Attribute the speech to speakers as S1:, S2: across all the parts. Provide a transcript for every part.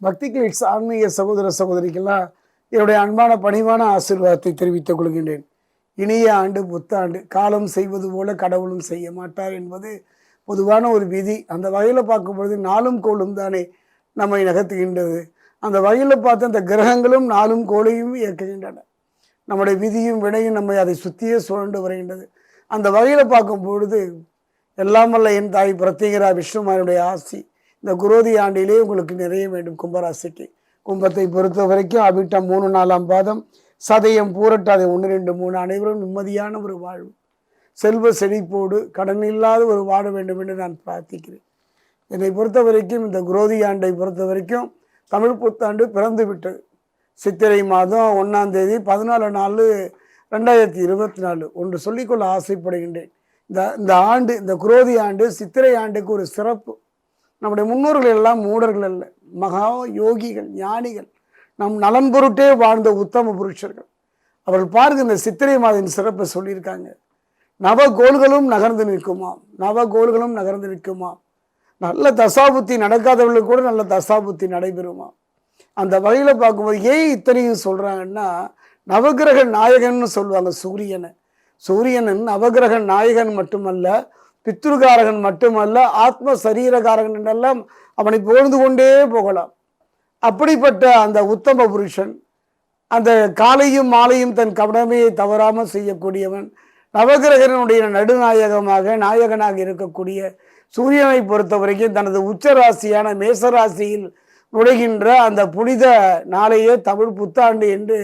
S1: பக்தி கிளிட்ஸ் ஆன்மீக சகோதர சகோதரிக்கெல்லாம் என்னுடைய அன்பான பணிவான ஆசீர்வாதத்தை தெரிவித்துக் கொள்கின்றேன். இனிய ஆண்டு புத்தாண்டு காலம் செய்வது போல கடவுளும் செய்ய மாட்டார் என்பது பொதுவான ஒரு விதி. அந்த வகையில் பார்க்கும்பொழுது நாளும் கோளும் தானே நம்மை நகர்த்துகின்றது. அந்த வகையில் பார்த்து அந்த கிரகங்களும் நாளும் கோளையும் இயக்குகின்றன. நம்முடைய விதியும் வினையும் நம்மை அதை சுற்றியே சுழண்டு வருகின்றது. அந்த வகையில் பார்க்கும் பொழுது எல்லாம் வல்ல என் தாய் பிரத்யேகரா விஷ்ணுமாரனுடைய ஆசி. இந்த குரோதி ஆண்டிலே உங்களுக்கு நிறைய வேண்டும் கும்பராசிக்கு. கும்பத்தை பொறுத்த வரைக்கும் அவிட்டம் மூணு நாலாம் பாதம். சதயம் பூரட்டாதை ஒன்று ரெண்டு மூணு அனைவரும் நிம்மதியான ஒரு வாழ்வு. செல்வ செழிப்போடு கடன் இல்லாத ஒரு வாழ வேண்டும் என்று நான் பிரார்த்திக்கிறேன். என்னை பொறுத்த வரைக்கும் இந்த குரோதி ஆண்டை பொறுத்த வரைக்கும் தமிழ் புத்தாண்டு பிறந்து விட்டது. சித்திரை மாதம் ஒன்றாம் தேதி பதினாலு நாலு ரெண்டாயிரத்தி இருபத்தி நாலு ஒன்று சொல்லிக்கொள்ள ஆசைப்படுகின்றேன். இந்த இந்த ஆண்டு இந்த குரோதி ஆண்டு சித்திரை ஆண்டுக்கு ஒரு சிறப்பு. நம்முடைய முன்னோர்கள் எல்லாம் மூடர்கள் அல்ல. மகா யோகிகள் ஞானிகள். நம் நலன் பொருட்டே வாழ்ந்த உத்தம புருஷர்கள். அவர்கள் பாருங்க இந்த சித்திரை மாதத்தின் சிறப்பை சொல்லியிருக்காங்க. நவ கோள்களும் நகர்ந்து நிற்குமாம். நவ கோள்களும் நகர்ந்து நிற்குமாம். நல்ல தசாபுத்தி நடக்காதவர்களுக்கு கூட நல்ல தசாபுத்தி நடைபெறுமாம். அந்த வகையில் பார்க்கும்போது ஏன் இத்தனையும் சொல்கிறாங்கன்னா நவகிரக நாயகன்னு சொல்லுவாங்க சூரியனை. சூரியனன் நவகிரக நாயகன் மட்டுமல்ல பித்ருகாரகன் மட்டுமல்ல ஆத்ம சரீரகாரகன் என்றெல்லாம் அவனை புகழ்ந்து கொண்டே போகலாம். அப்படிப்பட்ட அந்த உத்தம புருஷன் அந்த காலையும் மாலையும் தன் கடமையை தவறாமல் செய்யக்கூடியவன் நவகிரகனுடைய நடுநாயகமாக நாயகனாக இருக்கக்கூடிய சூரியனை பொறுத்த வரைக்கும் தனது உச்ச ராசியான மேசராசியில் நுழைகின்ற அந்த புனித நாளையே தமிழ் புத்தாண்டு என்று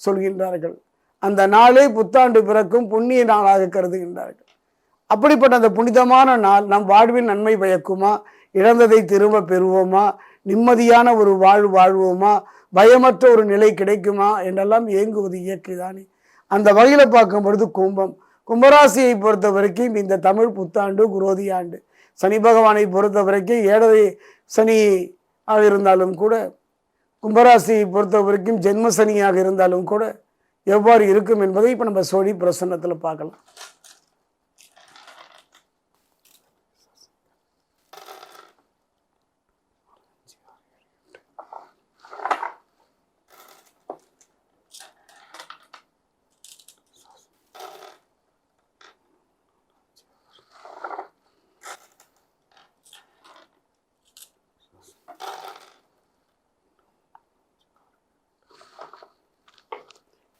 S1: சொல்கின்றார்கள். அந்த நாளே புத்தாண்டு பிறக்கும் புண்ணிய நாளாக கருதுகின்றார்கள். அப்படிப்பட்ட அந்த புனிதமான நாள் நம் வாழ்வின் நன்மை பயக்குமா? இழந்ததை திரும்ப பெறுவோமா? நிம்மதியான ஒரு வாழ்வு வாழ்வோமா? பயமற்ற ஒரு நிலை கிடைக்குமா? என்றெல்லாம் ஏங்குவது இயற்கைதானே. அந்த வகையில் பார்க்கும் பொழுது கும்பம். கும்பராசியை பொறுத்த வரைக்கும் இந்த தமிழ் புத்தாண்டு குரோதி ஆண்டு சனி பகவானை பொறுத்த வரைக்கும் ஏழரை சனி ஆக இருந்தாலும் கூட கும்பராசியை பொறுத்த வரைக்கும் ஜென்ம சனியாக இருந்தாலும் கூட எவ்வாறு இருக்கும் என்பதை இப்போ நம்ம சோழி பிரசன்னத்தில் பார்க்கலாம்.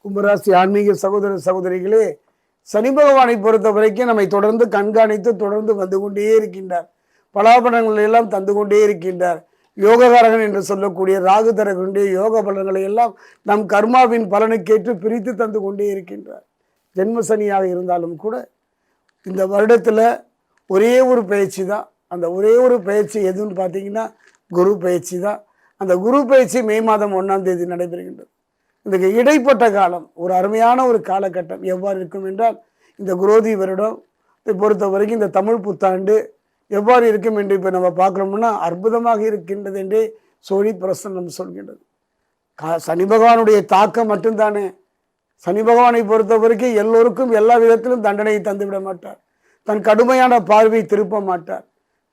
S1: கும்பராசி ஆன்மீக சகோதர சகோதரிகளே சனி பகவானை பொறுத்த வரைக்கும் நம்மை தொடர்ந்து கண்காணித்து தொடர்ந்து வந்து கொண்டே இருக்கின்றார். பலாபலங்களை எல்லாம் தந்து கொண்டே இருக்கின்றார். யோககாரகன் என்று சொல்லக்கூடிய ராகு தரகனுடைய யோக பலன்களை எல்லாம் நம் கர்மாவின் பலனுக்கேற்று பிரித்து தந்து கொண்டே இருக்கின்றார். ஜென்ம சனியாக இருந்தாலும் கூட இந்த வருடத்தில் ஒரே ஒரு பயிற்சி தான். அந்த ஒரே ஒரு பயிற்சி எதுன்னு பார்த்தீங்கன்னா குரு பயிற்சி தான். அந்த குரு பயிற்சி மே மாதம் ஒன்றாம் தேதி நடைபெறுகின்றது. இந்த இடைப்பட்ட காலம் ஒரு அருமையான ஒரு காலகட்டம் எவ்வாறு இருக்கும் என்றால் இந்த குரோதி வருடம் இதை பொறுத்த வரைக்கும் இந்த தமிழ் புத்தாண்டு எவ்வாறு இருக்கும் என்று இப்போ நம்ம பார்க்குறோம்னா அற்புதமாக இருக்கின்றது என்றே சோழி பிரசன்னம் சொல்கின்றது. கா சனி பகவானுடைய தாக்கம் மட்டும்தானே. சனி பகவானை பொறுத்த வரைக்கும் எல்லோருக்கும் எல்லா விதத்திலும் தண்டனையை தந்துவிட மாட்டார். தன் கடுமையான பார்வையை திருப்ப மாட்டார்.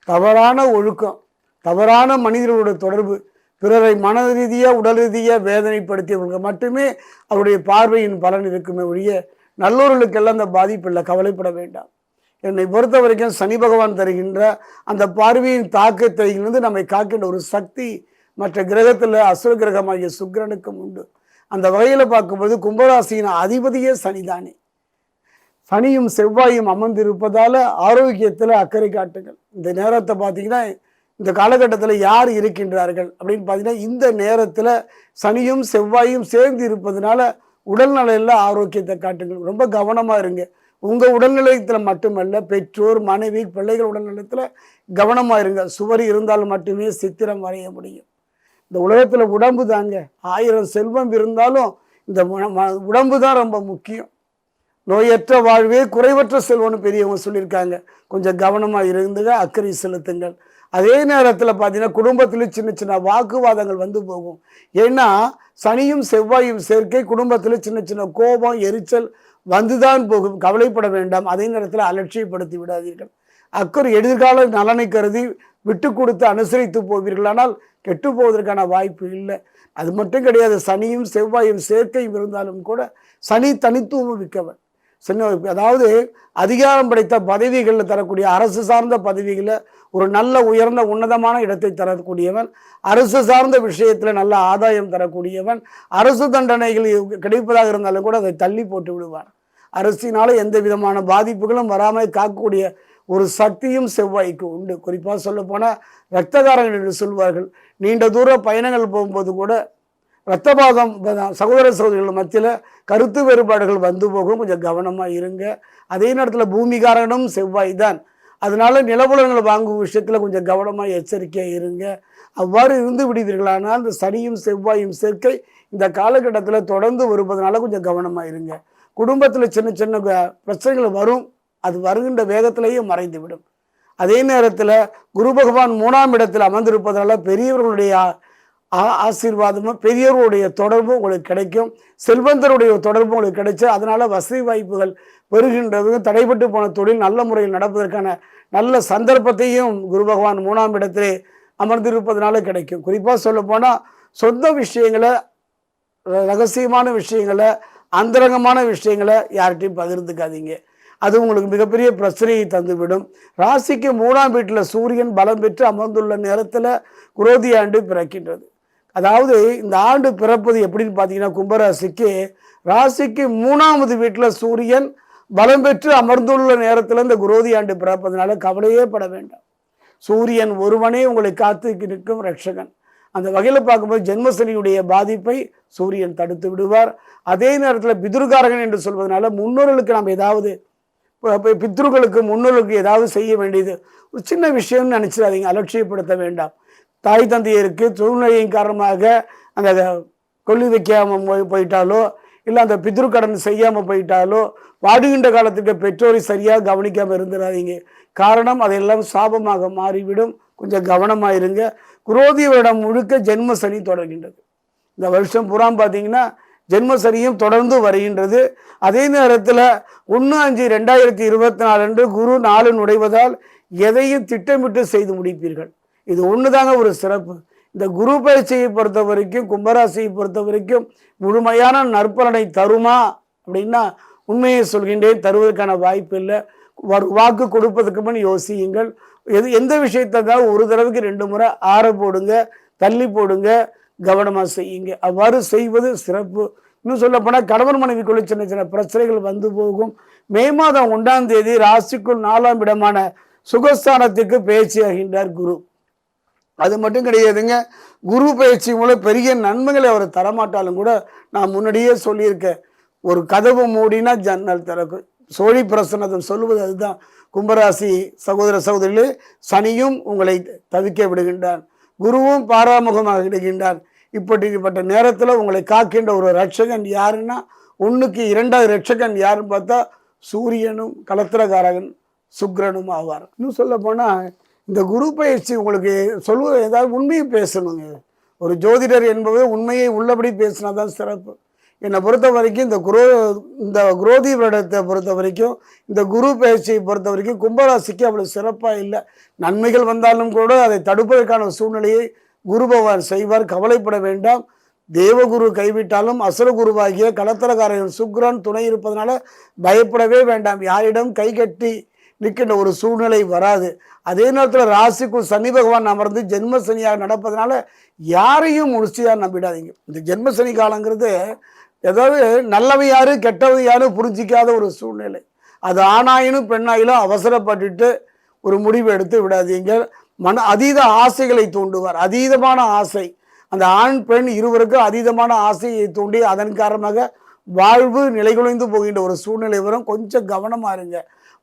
S1: தவறான ஒழுக்கம் தவறான மனிதர்களோட தொடர்பு பிறரை மன ரீதியாக உடல் ரீதியாக வேதனைப்படுத்தியவர்களுக்கு மட்டுமே அவருடைய பார்வையின் பலன் இருக்குமே ஒழிய நல்லோர்களுக்கெல்லாம் அந்த பாதிப்பு இல்லை கவலைப்பட வேண்டாம். என்னை பொறுத்த வரைக்கும் சனி பகவான் தருகின்ற அந்த பார்வையின் தாக்கத்திலிருந்து நம்மை காக்கின்ற ஒரு சக்தி மற்ற கிரகத்தில் அசுர கிரகமாகிய சுக்கிரனுக்கும் உண்டு. அந்த வகையில் பார்க்கும்போது கும்பராசியின் அதிபதியே சனிதானே. சனியும் செவ்வாயும் அமர்ந்திருப்பதால் ஆரோக்கியத்தில் அக்கறை காட்டுங்கள். இந்த நேரத்தை பார்த்தீங்கன்னா இந்த காலகட்டத்தில் யார் இருக்கின்றார்கள் அப்படின்னு பார்த்தீங்கன்னா இந்த நேரத்தில் சனியும் செவ்வாயும் சேர்ந்து இருப்பதனால உடல்நலையில் ஆரோக்கியத்தை காட்டுங்கள். ரொம்ப கவனமாக இருங்க. உங்கள் உடல்நிலையத்தில் மட்டுமல்ல பெற்றோர் மனைவி பிள்ளைகள் உடல்நலத்தில் கவனமாக இருங்க. சுவர் இருந்தால் மட்டுமே சித்திரம் வரைய முடியும். இந்த உலகத்தில் உடம்பு தாங்க. ஆயிரம் செல்வம் இருந்தாலும் இந்த ம- உடம்பு தான் ரொம்ப முக்கியம். நோயற்ற வாழ்வே குறைவற்ற செல்வம்னு பெரியவங்க சொல்லியிருக்காங்க. கொஞ்சம் கவனமாக இருந்துங்க அக்கறை செலுத்துங்கள். அதே நேரத்தில் பார்த்தீங்கன்னா குடும்பத்தில் சின்ன சின்ன வாக்குவாதங்கள் வந்து போகும். ஏன்னா சனியும் செவ்வாயும் சேர்க்கை குடும்பத்தில் சின்ன சின்ன கோபம் எரிச்சல் வந்துதான் போகும். கவலைப்பட வேண்டாம். அதே நேரத்தில் அலட்சியப்படுத்தி விடாதீர்கள். அக்கறை எதிர்கால நலனை கருதி விட்டு கொடுத்து அனுசரித்து போவீர்களானால் கெட்டு போவதற்கான வாய்ப்பு இல்லை. அது மட்டும் கிடையாது. சனியும் செவ்வாயும் சேர்க்கையும் இருந்தாலும் கூட சனி தனித்துவம் மிக்கவன். சின்ன அதாவது அதிகாரம் படைத்த பதவிகளில் தரக்கூடிய அரசு சார்ந்த பதவிகளை ஒரு நல்ல உயர்ந்த உன்னதமான இடத்தை தரக்கூடியவன் அரசு சார்ந்த விஷயத்தில் நல்ல ஆதாயம் தரக்கூடியவன் அரசு தண்டனைகள் கிடைப்பதாக இருந்தாலும் கூட அதை தள்ளி போட்டு விடுவான் அரசினால எந்த விதமான பாதிப்புகளும் வராமல் காக்கக்கூடிய ஒரு சக்தியும் செவ்வாய்க்கு உண்டு. குறிப்பாக சொல்ல போனால் ரத்தகாரங்கள் என்று சொல்வார்கள். நீண்ட தூர பயணங்கள் போகும்போது கூட ரத்தபாதம் சகோதர சகோதரிகள் மத்தியில் கருத்து வேறுபாடுகள் வந்து போகும். கொஞ்சம் கவனமாக இருங்க. அதே நேரத்தில் பூமிகாரனும் செவ்வாய் தான் அதனால் நிலபுலங்கள் வாங்கும் விஷயத்தில் கொஞ்சம் கவனமாக எச்சரிக்கையாக இருங்க. அவ்வாறு இருந்து விடுவீர்களானால் இந்த சனியும் செவ்வாயும் சேர்க்கை இந்த காலகட்டத்தில் தொடர்ந்து வருவதனால கொஞ்சம் கவனமாக இருங்க. குடும்பத்தில் சின்ன சின்ன பிரச்சனைகள் வரும். அது வருகின்ற வேகத்திலேயும் மறைந்து விடும் அதே நேரத்தில் குரு பகவான் மூணாம் இடத்தில் அமர்ந்திருப்பதனால பெரியவர்களுடைய ஆ- ஆசீர்வாதமும் பெரியவர்களுடைய தொடர்பும் உங்களுக்கு கிடைக்கும். செல்வந்தருடைய தொடர்பு உங்களுக்கு கிடைச்சு அதனால் வசதி வாய்ப்புகள் பெறுகின்றது தடைபட்டு போன தொழில் நல்ல முறையில் நடப்பதற்கான நல்ல சந்தர்ப்பத்தையும் குரு பகவான் மூணாம் இடத்திலே அமர்ந்திருப்பதனால கிடைக்கும். குறிப்பாக சொல்ல போனால் சொந்த விஷயங்களை ர- ரகசியமான விஷயங்களை அந்தரங்கமான விஷயங்களை யார்கிட்டையும் பகிர்ந்துக்காதீங்க. அது உங்களுக்கு மிகப்பெரிய பிரச்சனையை தந்துவிடும். ராசிக்கு மூணாம் வீட்டில் சூரியன் பலம் பெற்று அமர்ந்துள்ள நேரத்தில் குரோதி ஆண்டு பிறக்கின்றது. அதாவது இந்த ஆண்டு பிறப்பது எப்படின்னு பார்த்தீங்கன்னா கும்பராசிக்கு ராசிக்கு மூணாவது வீட்டில் சூரியன் பலம் பெற்று அமர்ந்துள்ள நேரத்தில் இந்த குரோதி ஆண்டு பிறப்பதனால கவலையே பட வேண்டாம். சூரியன் ஒருவனே உங்களை காத்து நிற்கும் ரட்சகன். அந்த வகையில் பார்க்கும்போது ஜென்மசனியுடைய பாதிப்பை சூரியன் தடுத்து விடுவார். அதே நேரத்தில் பிதுர்காரகன் என்று சொல்வதனால முன்னோர்களுக்கு நாம் ஏதாவது பித்ருக்களுக்கு முன்னோர்களுக்கு ஏதாவது செய்ய வேண்டியது ஒரு சின்ன விஷயம்னு நினச்சிடாதீங்க அலட்சியப்படுத்த வேண்டாம். தாய் தந்தையருக்கு சூழ்நிலையின் காரணமாக அந்த கொல்லி வைக்காமல் போய் போயிட்டாலோ இல்லை அந்த பித்ருக்கடன் செய்யாமல் போயிட்டாலோ வாடுகின்ற காலத்துக்கு பெற்றோரை சரியாக கவனிக்காமல் இருந்துடாதீங்க காரணம் அதெல்லாம் சாபமாக மாறிவிடும். கொஞ்சம் கவனமாக இருங்க குரோதி வருடம் முழுக்க ஜென்ம சனி தொடர்கின்றது. இந்த வருஷம் புறாம் பார்த்தீங்கன்னா ஜென்மசனியும் தொடர்ந்து வருகின்றது. அதே நேரத்தில் ஒன்று அஞ்சு ரெண்டாயிரத்தி இருபத்தி நாலு அன்று குரு நாலு நுழைவதால் எதையும் திட்டமிட்டு செய்து முடிப்பீர்கள். இது ஒன்று தாங்க ஒரு சிறப்பு. இந்த குரு பயிற்சியை பொறுத்த வரைக்கும் கும்பராசியை பொறுத்த வரைக்கும் முழுமையான நற்பலனை தருமா அப்படின்னா உண்மையை சொல்கின்றேன் தருவதற்கான வாய்ப்பு இல்லை. வாக்கு கொடுப்பதற்கு முன் யோசியுங்கள். எது எந்த விஷயத்தை ஒரு தடவைக்கு ரெண்டு முறை ஆற போடுங்க தள்ளி போடுங்க கவனமாக செய்யுங்க. அவ்வாறு செய்வது சிறப்பு. இன்னும் சொல்ல போனால் கணவன் மனைவிக்குள்ள சின்ன சின்ன பிரச்சனைகள் வந்து போகும். மே மாதம் ஒன்றாம் தேதி ராசிக்குள் நாலாம் இடமான சுகஸ்தானத்துக்கு பேச்சியாகின்றார் குரு. அது மட்டும் கிடையாதுங்க. குரு பயிற்சி மூலம் பெரிய நன்மைகளை அவர் தரமாட்டாலும் கூட நான் முன்னாடியே சொல்லியிருக்கேன். ஒரு கதவு மூடினா ஜன்னல் திறக்கும். சோழி பிரசன்னதம் சொல்லுவது அதுதான். கும்பராசி சகோதர சகோதரிகளே சனியும் உங்களை தவிக்க விடுகின்றான் குருவும் பாராமுகமாக விடுகின்றான் இப்படிப்பட்ட நேரத்தில் உங்களை காக்கின்ற ஒரு ரட்சகன் யாருன்னா ஒன்றுக்கு இரண்டாவது ரட்சகன் யாருன்னு பார்த்தா சூரியனும் கலத்திரகாரகன் சுக்ரனும் ஆவார். இன்னும் சொல்ல போனால் இந்த குரு பயிற்சி உங்களுக்கு சொல்வது ஏதாவது உண்மையை பேசணுங்க. ஒரு ஜோதிடர் என்பது உண்மையை உள்ளபடி பேசினா தான் சிறப்பு. என்னை பொறுத்த வரைக்கும் இந்த குரோ இந்த குரோதி வருடத்தை பொறுத்த வரைக்கும் இந்த குரு பயிற்சியை பொறுத்த வரைக்கும் கும்பராசிக்கு அவ்வளோ சிறப்பாக இல்லை. நன்மைகள் வந்தாலும் கூட அதை தடுப்பதற்கான சூழ்நிலையை குரு பகவான் செய்வார். கவலைப்பட வேண்டாம். தேவகுரு கைவிட்டாலும் அசுரகுருவாகிய கலத்தரகாரன் சுக்ரன் துணை இருப்பதனால பயப்படவே வேண்டாம். யாரிடம் கை கட்டி நிற்கின்ற ஒரு சூழ்நிலை வராது. அதே நேரத்தில் ராசிக்குள் சனி பகவான் அமர்ந்து ஜென்ம சனியாக நடப்பதனால யாரையும் முழுசியாக நம்பிடாதீங்க. இந்த ஜென்ம சனி காலங்கிறது ஏதாவது நல்லவை யாரு கெட்டவை யாரு புரிஞ்சிக்காத ஒரு சூழ்நிலை. அது ஆணாயினும் பெண்ணாயிலும் அவசரப்பட்டுட்டு ஒரு முடிவு எடுத்து விடாதீங்க. மன அதீத ஆசைகளை தூண்டுவார். அதீதமான ஆசை. அந்த ஆண் பெண் இருவருக்கும் அதீதமான ஆசையை தூண்டி அதன் காரணமாக வாழ்வு நிலைகுலைந்து போகின்ற ஒரு சூழ்நிலை வரும். கொஞ்சம் கவனமாக இருங்க.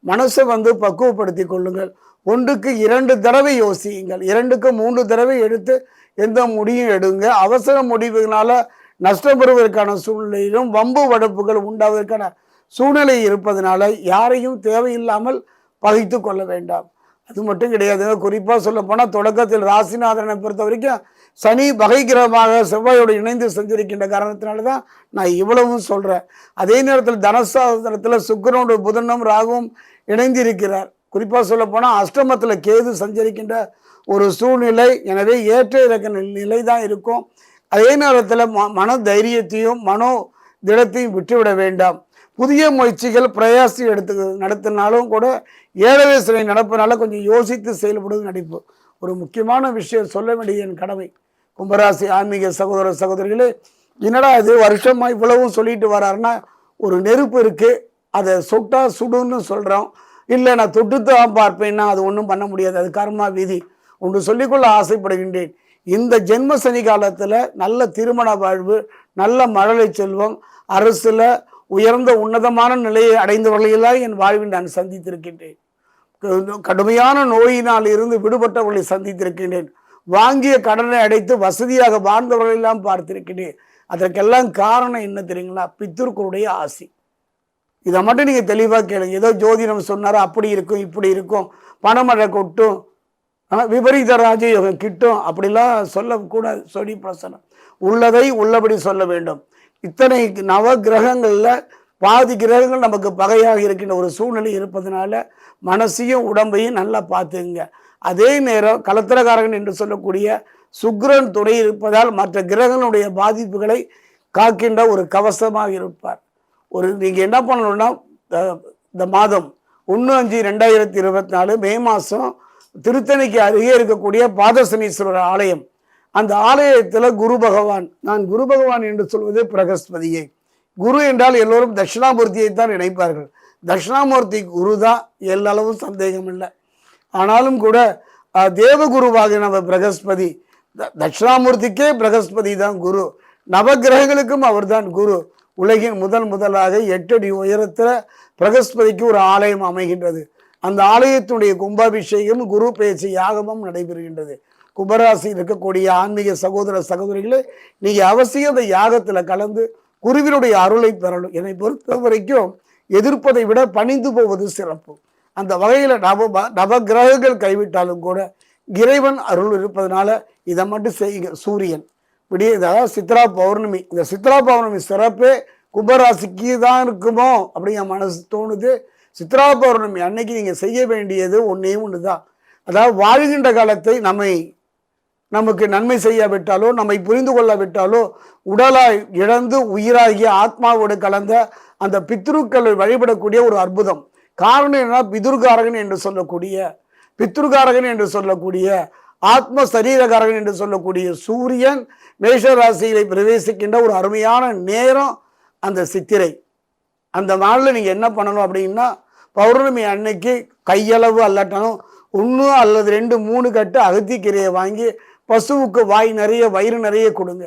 S1: மனசை வந்து பக்குவப்படுத்தி கொள்ளுங்கள். ஒன்றுக்கு இரண்டு தடவை யோசியுங்கள். இரண்டுக்கு மூன்று தடவை எடுத்து எந்த முடியும் எடுங்க. அவசர முடிவுகளால நஷ்டம் பெறுவதற்கான சூழ்நிலையிலும் வம்பு வடப்புகள் உண்டாவதற்கான சூழ்நிலை இருப்பதனால யாரையும் தேவையில்லாமல் பகைத்து கொள்ள வேண்டாம். அது மட்டும் கிடையாது. குறிப்பாக சொல்ல போனால் தொடக்கத்தில் ராசிநாதனை பொறுத்த வரைக்கும் சனி பகை கிரகமாக செவ்வாயோடு இணைந்து செஞ்சிருக்கின்ற காரணத்தினால தான் நான் இவ்வளவும் சொல்கிறேன் அதே நேரத்தில் தனசாதனத்தில் சுக்கரனோட புதனும் ராகுவும் இணைந்து இருக்கிறார் குறிப்பாக சொல்ல போனால் அஷ்டமத்தில் கேது சஞ்சரிக்கின்ற ஒரு சூழ்நிலை எனவே ஏற்ற இறக்க நிலை தான் இருக்கும். அதே நேரத்தில் ம மன தைரியத்தையும் மனோ திடத்தையும் விட்டுவிட வேண்டாம். புதிய முயற்சிகள் பிரயாசி எடுத்து நடத்தினாலும் கூட ஏழரை சிலை நடப்பதனால கொஞ்சம் யோசித்து செயல்படுவது நடிப்பு. ஒரு முக்கியமான விஷயம் சொல்ல வேண்டிய என் கடமை. கும்பராசி ஆன்மீக சகோதர சகோதரிகளே என்னடா இது வருஷமாக இவ்வளவும் சொல்லிட்டு வராருன்னா ஒரு நெருப்பு இருக்குது அதை சுட்டா சுடுன்னு சொல்கிறோம் இல்லை நான் தொட்டு தான் பார்ப்பேன்னா அது ஒன்றும் பண்ண முடியாது. அது கர்மா விதி. ஒன்று சொல்லிக்கொள்ள ஆசைப்படுகின்றேன். இந்த ஜென்ம சனி காலத்தில் நல்ல திருமண வாழ்வு நல்ல மழலை செல்வம் அரசில் உயர்ந்த உன்னதமான நிலையை அடைந்தவர்களெல்லாம் என் வாழ்வில் நான் சந்தித்திருக்கின்றேன். கடுமையான நோயினால் இருந்து விடுபட்டவர்களை சந்தித்திருக்கின்றேன். வாங்கிய கடனை அடைத்து வசதியாக வாழ்ந்தவர்கள் எல்லாம் அதற்கெல்லாம் காரணம் என்ன தெரியுங்களா? பித்திருக்களுடைய ஆசி. இதை மட்டும் நீங்கள் தெளிவாக கேளுங்க. ஏதோ ஜோதிடம் சொன்னாரோ? அப்படி இருக்கும் இப்படி இருக்கும். பணமழை கொட்டும். ஆனால் விபரீத ராஜயோகம் கிட்டும் அப்படிலாம் சொல்லக்கூடாது. சொல்லி பிரசனம். உள்ளதை உள்ளபடி சொல்ல வேண்டும். இத்தனை நவ கிரகங்களில் பாதி கிரகங்கள் நமக்கு பகையாக இருக்கின்ற ஒரு சூழ்நிலை இருப்பதனால மனசையும் உடம்பையும் நல்லா பார்த்துங்க அதே நேரம் கலத்திரகாரகன் என்று சொல்லக்கூடிய சுக்ரன் துணை இருப்பதால் மற்ற கிரகங்களுடைய பாதிப்புகளை காக்கின்ற ஒரு கவசமாக இருப்பார். ஒரு நீங்கள் என்ன பண்ணணும்னா இந்த மாதம் ஒன்று அஞ்சு ரெண்டாயிரத்தி இருபத்தி நாலு மே மாதம் திருத்தணிக்கு அருகே இருக்கக்கூடிய பாதசனீஸ்வரர் ஆலயம். அந்த ஆலயத்தில் குரு பகவான். நான் குரு பகவான் என்று சொல்வது பிரகஸ்பதியை. குரு என்றால் எல்லோரும் தட்சிணாமூர்த்தியை தான் நினைப்பார்கள். தட்சிணாமூர்த்தி குரு தான் எல்லளவும் சந்தேகம் இல்லை. ஆனாலும் கூட தேவகுருவாக நம்ம பிரகஸ்பதி. த- தட்சிணாமூர்த்திக்கே பிரகஸ்பதி தான் குரு. நவகிரகங்களுக்கும் அவர்தான் குரு. உலகின் முதல் முதலாக எட்டு அடி உயரத்தில் பிரகஸ்பதிக்கு ஒரு ஆலயம் அமைகின்றது. அந்த ஆலயத்தினுடைய கும்பாபிஷேகம் குரு பேச்சு யாகமும் நடைபெறுகின்றது. கும்பராசி இருக்கக்கூடிய ஆன்மீக சகோதர சகோதரிகளே நீங்கள் அவசியம் அந்த யாகத்தில் கலந்து குருவினுடைய அருளை பெறணும். என்னை பொறுத்த வரைக்கும் எதிர்ப்பதை விட பணிந்து போவது சிறப்பு. அந்த வகையில் நவ நவ கிரகங்கள் கைவிட்டாலும் கூட இறைவன் அருள் இருப்பதனால இதை மட்டும் செய்யுங்க. சூரியன். விடிய அதாவது சித்ரா பௌர்ணமி. இந்த சித்ரா பௌர்ணமி சிறப்பே கும்பராசிக்கு தான் இருக்குமோ அப்படின்னு என் மனசு தோணுது. சித்ரா பௌர்ணமி அன்னைக்கு நீங்கள் செய்ய வேண்டியது ஒன்றே ஒன்று தான் அதாவது வாழ்கின்ற காலத்தை நம்மை நமக்கு நன்மை செய்யாவிட்டாலோ நம்மை புரிந்து கொள்ளாவிட்டாலோ உடலாய் இழந்து உயிராகிய ஆத்மாவோடு கலந்த அந்த பித்ருக்களை வழிபடக்கூடிய ஒரு அற்புதம். காரணம் என்ன பிதுர்காரகன் என்று சொல்லக்கூடிய பித்ருகாரகன் என்று சொல்லக்கூடிய ஆத்ம சரீரகாரகன் என்று சொல்லக்கூடிய சூரியன் மேஷராசியிலே பிரவேசிக்கின்ற ஒரு அருமையான நேரம் அந்த சித்திரை. அந்த நாளில் நீங்கள் என்ன பண்ணணும் அப்படின்னா பௌர்ணமி அன்னைக்கு கையளவு அல்லட்டணும் ஒன்று அல்லது ரெண்டு மூணு கட்டு அகத்திக்கீரையை வாங்கி பசுவுக்கு வாய் நிறைய வயிறு நிறைய கொடுங்க.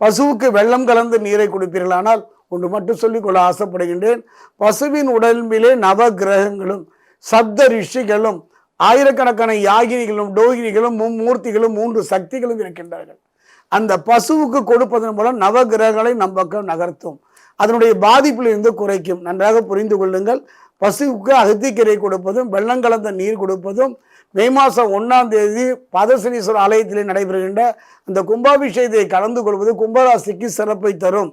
S1: பசுவுக்கு வெள்ளம் கலந்து நீரை கொடுப்பீர்களானால் ஒன்று மட்டும் சொல்லிக்கொள்ள ஆசைப்படுகின்றேன். பசுவின் உடம்பிலே நவ கிரகங்களும் சப்த ரிஷிகளும் ஆயிரக்கணக்கான யாகினிகளும் டோகினிகளும் மும்மூர்த்திகளும் மூன்று சக்திகளும் இருக்கின்றார்கள். அந்த பசுவுக்கு கொடுப்பதன் மூலம் நவ கிரகங்களை நம் பக்கம் நகர்த்தும். அதனுடைய பாதிப்பிலிருந்து குறைக்கும். நன்றாக புரிந்து கொள்ளுங்கள். பசுவுக்கு அகத்திக்கீரை கொடுப்பதும் வெள்ளம் கலந்த நீர் கொடுப்பதும் மே மாதம் ஒன்றாம் தேதி பாதசனீஸ்வரர் ஆலயத்திலே நடைபெறுகின்ற அந்த கும்பாபிஷேகத்தை கலந்து கொள்வது கும்பராசிக்கு சிறப்பை தரும்.